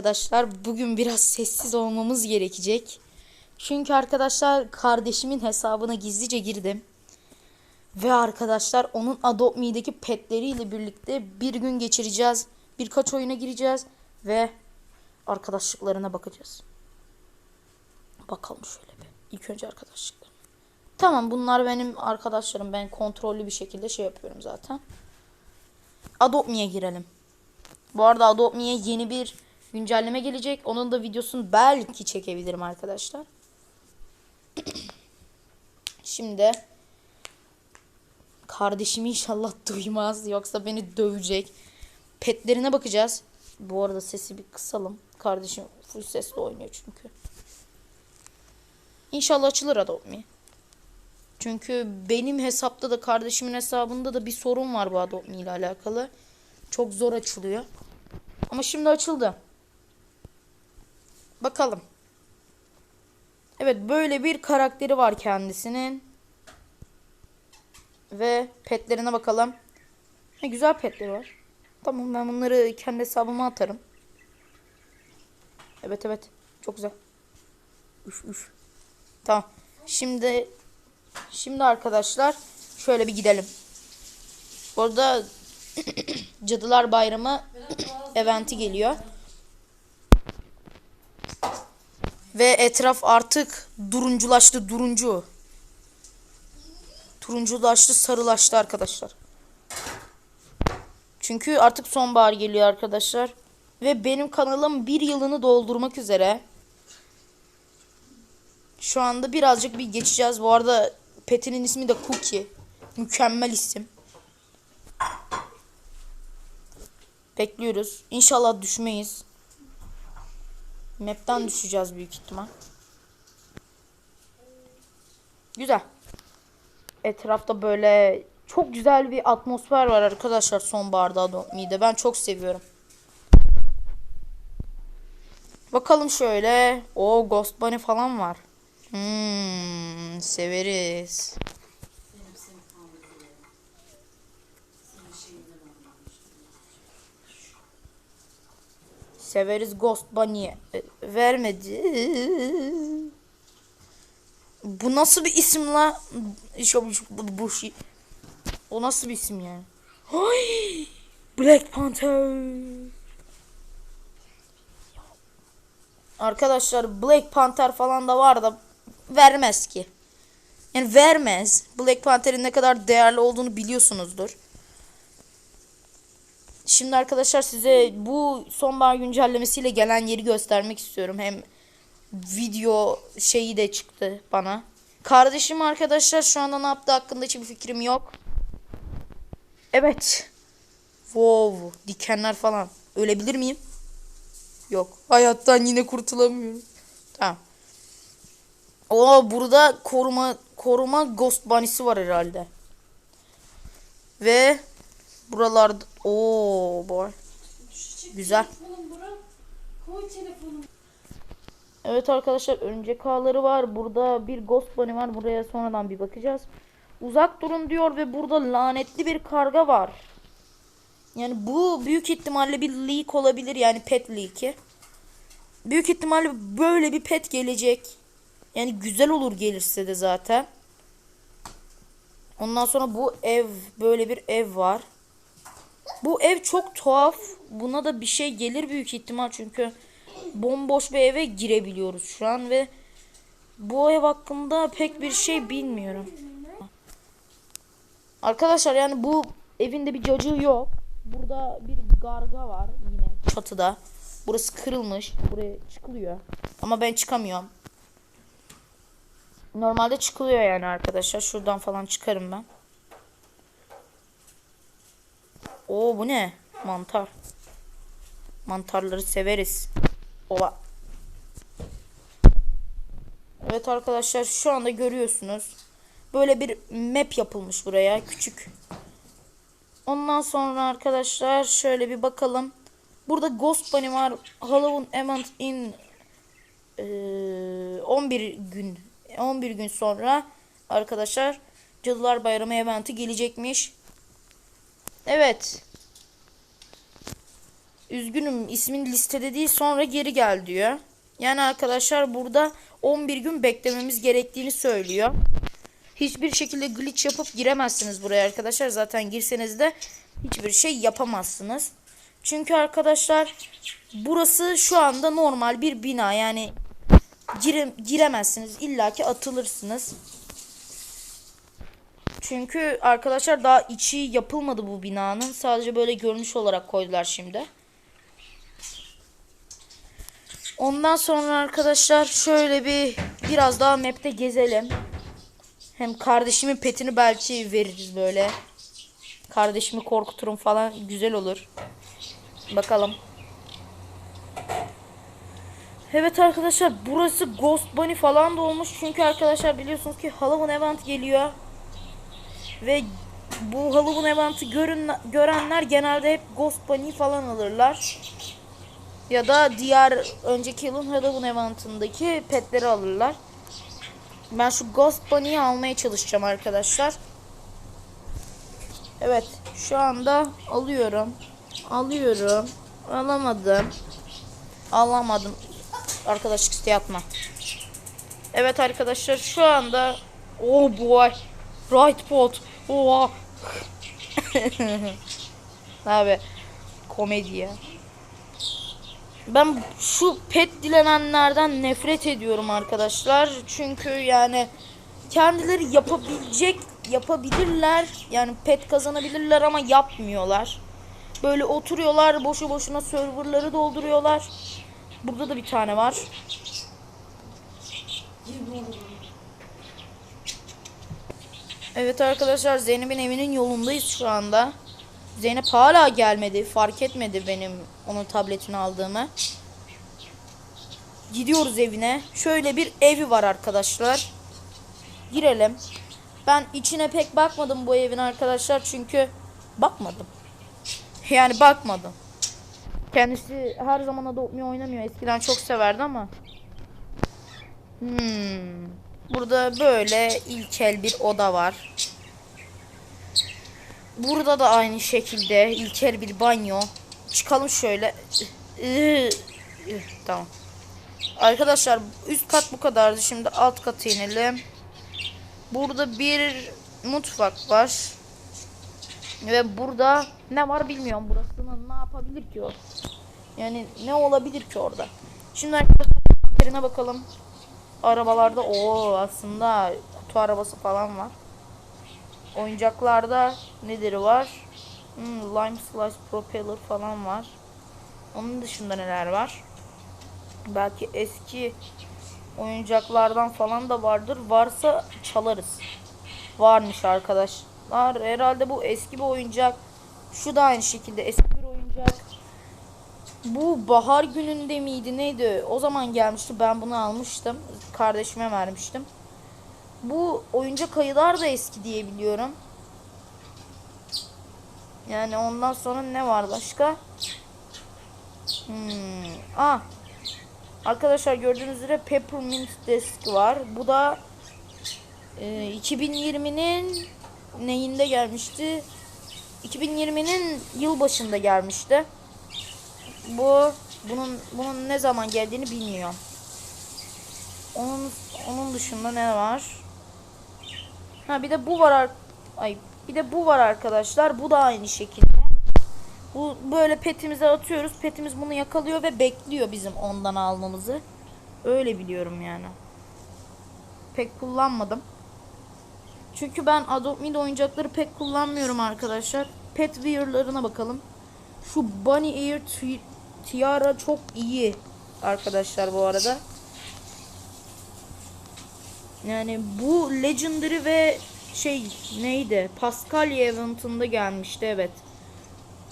arkadaşlar. Bugün biraz sessiz olmamız gerekecek. Çünkü arkadaşlar kardeşimin hesabına gizlice girdim. Ve arkadaşlar onun Adopt Me'deki petleriyle birlikte bir gün geçireceğiz. Birkaç oyuna gireceğiz. Ve arkadaşlıklarına bakacağız. Bakalım şöyle bir. İlk önce arkadaşlıklarına. Tamam bunlar benim arkadaşlarım. Ben kontrollü bir şekilde şey yapıyorum zaten. Adopt Me'ye girelim. Bu arada Adopt Me'ye yeni bir güncelleme gelecek. Onun da videosunu belki çekebilirim arkadaşlar. Şimdi kardeşim inşallah duymaz yoksa beni dövecek. Petlerine bakacağız. Bu arada sesi bir kısalım. Kardeşim full sesle oynuyor çünkü. İnşallah açılır Adopt Me. Çünkü benim hesapta da kardeşimin hesabında da bir sorun var bu Adopt Me ile alakalı. Çok zor açılıyor. Ama şimdi açıldı. Bakalım. Evet böyle bir karakteri var kendisinin. Ve petlerine bakalım. Ne güzel petleri var. Tamam ben bunları kendi hesabıma atarım. Evet evet. Çok güzel. Üf üf. Tamam. Şimdi şimdi arkadaşlar şöyle bir gidelim. Burada Cadılar Bayramı eventi geliyor. Ve etraf artık durunculaştı duruncu. Turunculaştı sarılaştı arkadaşlar. Çünkü artık sonbahar geliyor arkadaşlar. Ve benim kanalım bir yılını doldurmak üzere. Şu anda birazcık bir geçeceğiz. Bu arada petinin ismi de Cookie. Mükemmel isim. Bekliyoruz. İnşallah düşmeyiz. Map'ten düşeceğiz büyük ihtimal. Güzel. Etrafta böyle çok güzel bir atmosfer var arkadaşlar sonbaharda Me'de. Ben çok seviyorum. Bakalım şöyle. O Ghost Bunny falan var. Hmm, severiz. Severiz Ghost Bunny'ye. E, Vermedi. Bu nasıl bir isim la? Bu, şey. O nasıl bir isim yani? Ay! Black Panther. Arkadaşlar Black Panther falan da var da vermez ki. Yani vermez. Black Panther'in ne kadar değerli olduğunu biliyorsunuzdur. Şimdi arkadaşlar size bu sonbahar güncellemesiyle gelen yeri göstermek istiyorum. Hem video şeyi de çıktı bana. Kardeşim arkadaşlar şu anda ne yaptığı hakkında hiçbir fikrim yok. Evet. Wow, dikenler falan. Ölebilir miyim? Yok. Hayattan yine kurtulamıyorum. Tamam. O burada koruma koruma Ghost Bunny'si var herhalde. Ve buralarda o boy. Güzel. Evet arkadaşlar örümcek ağları var. Burada bir Ghost Bunny var. Buraya sonradan bir bakacağız. Uzak durun diyor ve burada lanetli bir karga var. Yani bu büyük ihtimalle bir leak olabilir. Yani pet leak'i. Büyük ihtimalle böyle bir pet gelecek. Yani güzel olur gelirse de zaten. Ondan sonra bu ev böyle bir ev var. Bu ev çok tuhaf. Buna da bir şey gelir büyük ihtimal çünkü bomboş bir eve girebiliyoruz şu an ve bu ev hakkında pek bir şey bilmiyorum. Arkadaşlar yani bu evinde bir cacığı yok. Burada bir garga var yine çatıda. Burası kırılmış. Buraya çıkılıyor. Ama ben çıkamıyorum. Normalde çıkılıyor yani arkadaşlar. Şuradan falan çıkarım ben. Oo bu ne? Mantar. Mantarları severiz. Ola. Evet arkadaşlar şu anda görüyorsunuz. Böyle bir map yapılmış buraya. Küçük. Ondan sonra arkadaşlar şöyle bir bakalım. Burada Ghost Bunny var. Halloween Event in eee, 11 gün 11 gün sonra arkadaşlar Cadılar Bayramı eventi gelecekmiş. Evet. üzgünüm ismin listede değil sonra geri gel diyor. Yani arkadaşlar burada 11 gün beklememiz gerektiğini söylüyor. Hiçbir şekilde glitch yapıp giremezsiniz buraya arkadaşlar. Zaten girseniz de hiçbir şey yapamazsınız. Çünkü arkadaşlar burası şu anda normal bir bina. Yani gire, giremezsiniz. İlla ki atılırsınız. Çünkü arkadaşlar daha içi yapılmadı bu binanın. Sadece böyle görünüş olarak koydular şimdi. Ondan sonra arkadaşlar şöyle bir biraz daha map'te gezelim. Hem kardeşimin petini belki veririz böyle. Kardeşimi korkuturum falan güzel olur. Bakalım. Evet arkadaşlar burası Ghost Bunny falan da olmuş. Çünkü arkadaşlar biliyorsunuz ki Halloween event geliyor. Ve bu Halloween event'i görün, görenler genelde hep Ghost Bunny falan alırlar. Ya da diğer önceki yılın Halloween event'ındaki petleri alırlar. Ben şu Ghost Bunny'yi almaya çalışacağım arkadaşlar. Evet şu anda alıyorum. Alıyorum. Alamadım. Alamadım. Arkadaşlık isteği atma. Evet arkadaşlar şu anda Oh boy. Right bot. Oha. Abi komedi ya. Ben şu pet dilenenlerden nefret ediyorum arkadaşlar. Çünkü yani kendileri yapabilecek yapabilirler. Yani pet kazanabilirler ama yapmıyorlar. Böyle oturuyorlar boşu boşuna serverları dolduruyorlar. Burada da bir tane var. Evet arkadaşlar Zeynep'in evinin yolundayız şu anda. Zeynep hala gelmedi. Fark etmedi benim onun tabletini aldığımı. Gidiyoruz evine. Şöyle bir evi var arkadaşlar. Girelim. Ben içine pek bakmadım bu evin arkadaşlar çünkü bakmadım. Yani bakmadım. Kendisi her zaman Adopt Me oynamıyor. Eskiden çok severdi ama. Hmm. Burada böyle ilkel bir oda var. Burada da aynı şekilde ilkel bir banyo. Çıkalım şöyle. Tamam. Arkadaşlar üst kat bu kadardı. Şimdi alt kata inelim. Burada bir mutfak var. Ve burada ne var bilmiyorum. Burasının ne yapabilir ki o? Yani ne olabilir ki orada? Şimdi arkadaşlar yerine bakalım. Arabalarda o aslında kutu arabası falan var. Oyuncaklarda nedir var? Hmm, Lime Slice Propeller falan var. Onun dışında neler var? Belki eski oyuncaklardan falan da vardır. Varsa çalarız. Varmış arkadaşlar. Herhalde bu eski bir oyuncak. Şu da aynı şekilde eski bir oyuncak. Bu bahar gününde miydi neydi? O zaman gelmişti. Ben bunu almıştım. Kardeşime vermiştim. Bu oyuncak ayılar da eski diye biliyorum. Yani ondan sonra ne var başka? Hmm. Ah. Arkadaşlar gördüğünüz üzere Peppermint Desk var. Bu da e, 2020'nin neyinde gelmişti? 2020'nin yılbaşında gelmişti. Bu bunun bunun ne zaman geldiğini bilmiyorum. Onun onun dışında ne var? Ha bir de bu var ar- ay bir de bu var arkadaşlar. Bu da aynı şekilde. Bu böyle petimize atıyoruz. Petimiz bunu yakalıyor ve bekliyor bizim ondan almamızı. Öyle biliyorum yani. Pek kullanmadım. Çünkü ben Adopt Me'de oyuncakları pek kullanmıyorum arkadaşlar. Pet Wear'larına bakalım. Şu Bunny Ear Tiara çok iyi arkadaşlar bu arada. Yani bu Legendary ve şey neydi? Paskalya event'ında gelmişti evet.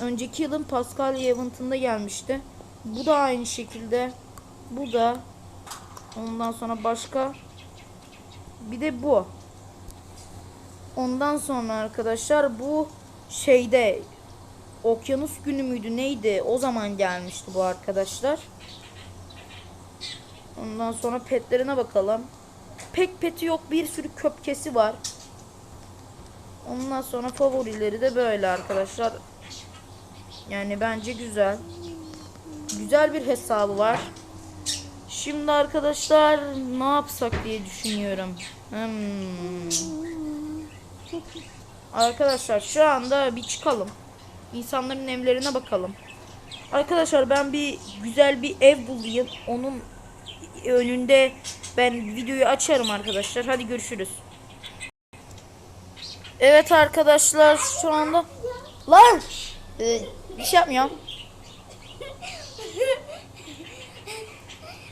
Önceki yılın Paskalya event'ında gelmişti. Bu da aynı şekilde. Bu da. Ondan sonra başka. Bir de bu. Ondan sonra arkadaşlar bu şeyde Okyanus günü müydü neydi? O zaman gelmişti bu arkadaşlar. Ondan sonra petlerine bakalım. Pek peti yok. Bir sürü köpkesi var. Ondan sonra favorileri de böyle arkadaşlar. Yani bence güzel. güzel bir hesabı var. Şimdi arkadaşlar ne yapsak diye düşünüyorum. Hmm. Arkadaşlar şu anda bir çıkalım. İnsanların evlerine bakalım. Arkadaşlar ben bir güzel bir ev bulayım. Onun önünde ben videoyu açarım arkadaşlar. Hadi görüşürüz. Evet arkadaşlar şu anda lan Ee, bir şey yapmıyorum.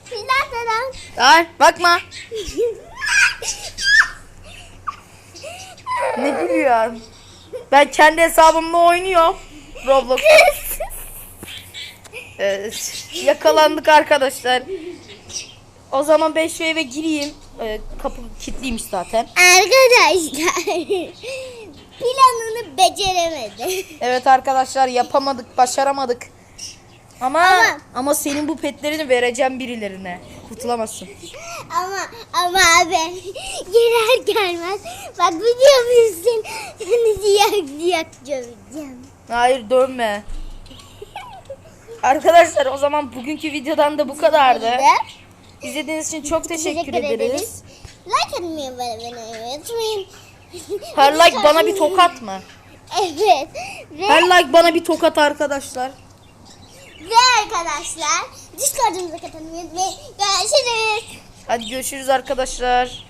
Filan Lan bakma. Ne gülüyorsun? Ben kendi hesabımla oynuyorum. Roblox. Evet, yakalandık arkadaşlar. O zaman 5 eve gireyim. Ee, kapı kilitliymiş zaten. Arkadaşlar planını beceremedi. Evet arkadaşlar yapamadık, başaramadık. Ama Ama- ama senin bu petlerini vereceğim birilerine. Kurtulamazsın. ama ama abi gelir gelmez bak biliyor musun seni diyak diyak döveceğim. Hayır dönme. Arkadaşlar o zaman bugünkü videodan da bu kadardı. İzlediğiniz için çok teşekkür, ederiz. Like atmayı ve abone unutmayın. Her like bana bir tokat mı? Evet. Ve, Her like bana bir tokat arkadaşlar. ve arkadaşlar Discord'umuza katılmayı unutmayın. Görüşürüz. Hadi görüşürüz arkadaşlar.